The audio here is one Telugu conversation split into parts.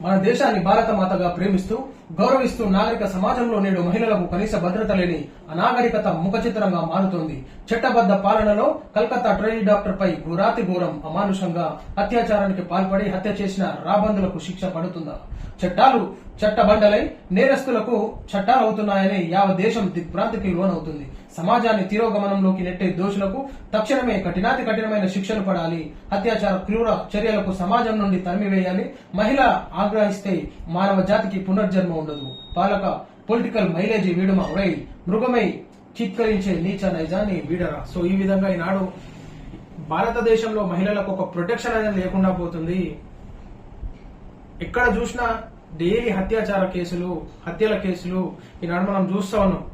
మన దేశాన్ని భారత మాతగా ప్రేమిస్తూ గౌరవిస్తూ నాగరిక సమాజంలో నేడు మహిళలకు కనీస భద్రత లేని అనాగరికత ముఖచిత్రంగా మారుతోంది. చట్టబద్ద పాలనలో కల్కత్తా ట్రైనీ డాక్టర్ పై ఘోరాతి ఘోరం అమానుషంగా అత్యాచారానికి పాల్పడి హత్య చేసిన రాబందులకు శిక్ష పడుతుందా? చట్టాలు చట్టబండలై నేరస్తులకు చట్టాలు అవుతున్నాయని యావ దేశం దిగ్భ్రాంతికి లోనవుతుంది. సమాజాన్ని తిరోగమనంలోకి నెట్టే దోషులకు తక్షణమే కఠినాతి కఠినమైన శిక్షలు పడాలి. అత్యాచార క్రూర చర్యలకు సమాజం నుండి తరిమివేయాలి. మహిళ ఆగ్రహిస్తే మానవ జాతికి పునర్జన్మ ఉండదు. పాలక పొలిటికల్ మైలేజీ వీడుమా ఒరై మృగమై చిత్కరించే నీచ నైజాన్ని వీడరా. సో ఈ విధంగా ఈనాడు భారతదేశంలో మహిళలకు ఒక ప్రొటెక్షన్ అనేది లేకుండా పోతుంది. ఎక్కడ చూసినా డైలీ హత్యాచార కేసులు హత్యల కేసులు ఈనాడు మనం చూస్తా ఉన్నాం.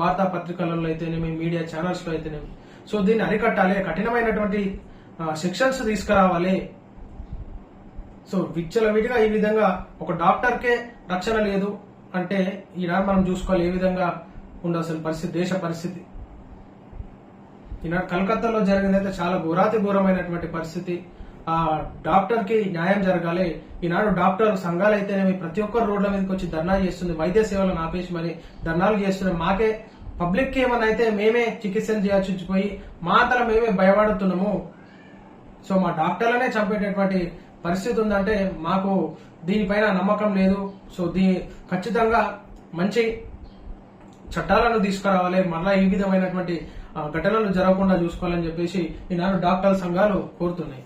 వార్తాపత్రికలలో అయితేనేమి మీడియా ఛానల్స్లో అయితేనేమి. సో దీన్ని అరికట్టాలి కఠినమైనటువంటి సెక్షన్స్ తీసుకురావాలి. సో విచ్చలవిడిగా ఈ విధంగా ఒక డాక్టర్కే రక్షణ లేదు అంటే ఈనాడు మనం చూసుకోవాలి ఏ విధంగా ఉండాల్సిన పరిస్థితి దేశ పరిస్థితి. ఈనాడు కలకత్తాలో జరిగిందైతే చాలా ఘోరాతి ఘోరమైనటువంటి పరిస్థితి. ఆ డాక్టర్కి న్యాయం జరగాలి. ఈనాడు డాక్టర్ సంఘాలు అయితేనేమి ప్రతి ఒక్కరు రోడ్ల మీదకి వచ్చి ధర్నా చేస్తుంది వైద్య సేవలను ఆపేసి మరి ధర్నాలు చేస్తున్నాయి మాకే పబ్లిక్కి ఏమన్నా అయితే మేమే చికిత్సలు చేయాల్సి పోయి మా మేమే భయపడుతున్నాము. సో మా డాక్టర్లనే చంపేటటువంటి పరిస్థితి ఉందంటే మాకు దీనిపైన నమ్మకం లేదు. సో దీ ఖచ్చితంగా మంచి చట్టాలను తీసుకురావాలి. మళ్ళా ఈ విధమైనటువంటి ఆ, ఘటనలు జరగకుండా చూసుకోవాలని చెప్పేసి ఈనాడు డాక్టర్ సంఘాలు కోరుతున్నాయి.